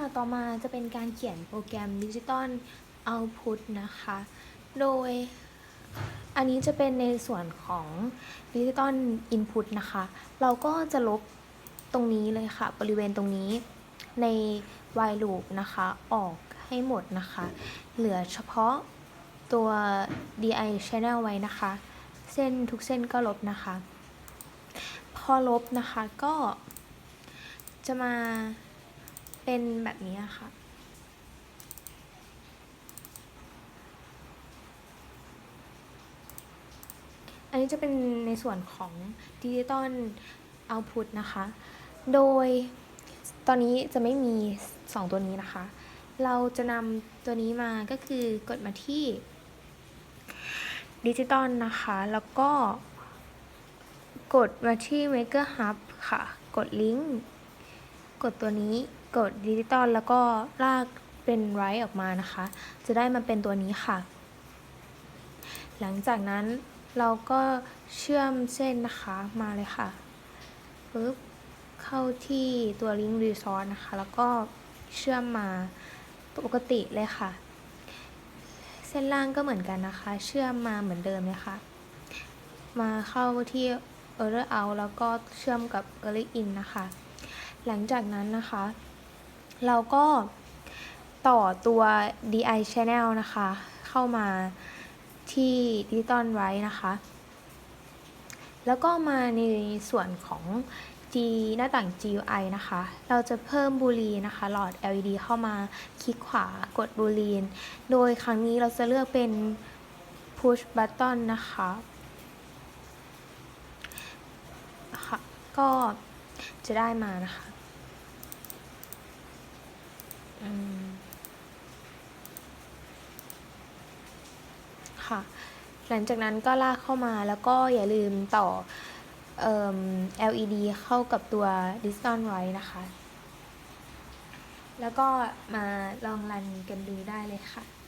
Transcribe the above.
ค่ะต่อมาจะเป็นการเขียนโปรแกรม Digital Output นะคะ โดยอันนี้จะเป็นในส่วนของ Digital Input นะคะ เราก็จะลบตรงนี้เลยค่ะ บริเวณตรงนี้ใน while loop นะคะ ออกให้หมดนะคะ เหลือเฉพาะตัว di channel ไว้นะคะ เส้นทุกเส้นก็ลบนะคะ พอลบนะคะก็จะมา เป็นแบบนี้ค่ะ อันนี้จะเป็นในส่วนของ Digital Output นะคะ โดยตอนนี้จะไม่มี 2 ตัวนี้นะคะ เราจะนำตัวนี้มาก็คือกดมาที่ดิจิตอลนะคะ แล้วก็กดมาที่ Maker Hub ค่ะ กดลิงก์ กดตัวนี้กดดิจิตอลแล้วก็ลากเป็นไรออกมานะคะ จะได้มาเป็นตัวนี้ค่ะ หลังจากนั้นเราก็เชื่อมเส้นนะคะมาเลยค่ะปึ๊บเข้าที่ตัว Link Resource นะคะ แล้วก็เชื่อมมาปกติเลยค่ะ เส้นล่างก็เหมือนกันนะคะ เชื่อมมาเหมือนเดิมเลยค่ะ มาเข้าที่ Error Out แล้วก็เชื่อมกับ Error In นะคะ หลังจากนั้นนะคะ เราก็ต่อตัว DI Channel นะคะ เข้ามาที่ Digital Right นะคะ แล้วก็มาในส่วนของ G หน้าต่าง GUI นะคะ เราจะเพิ่มบูลีนะคะ หลอด LED เข้ามาคลิกขวากดบูลีน โดยครั้งนี้เราจะเลือกเป็น push button นะคะค่ะก็จะได้มานะคะ ค่ะ หลังจากนั้นก็ลากเข้ามาแล้วก็อย่าลืมต่ออ LED เข้ากับตัว Digital ไว้นะคะ แล้วก็มาลองรันกันดูได้เลยค่ะ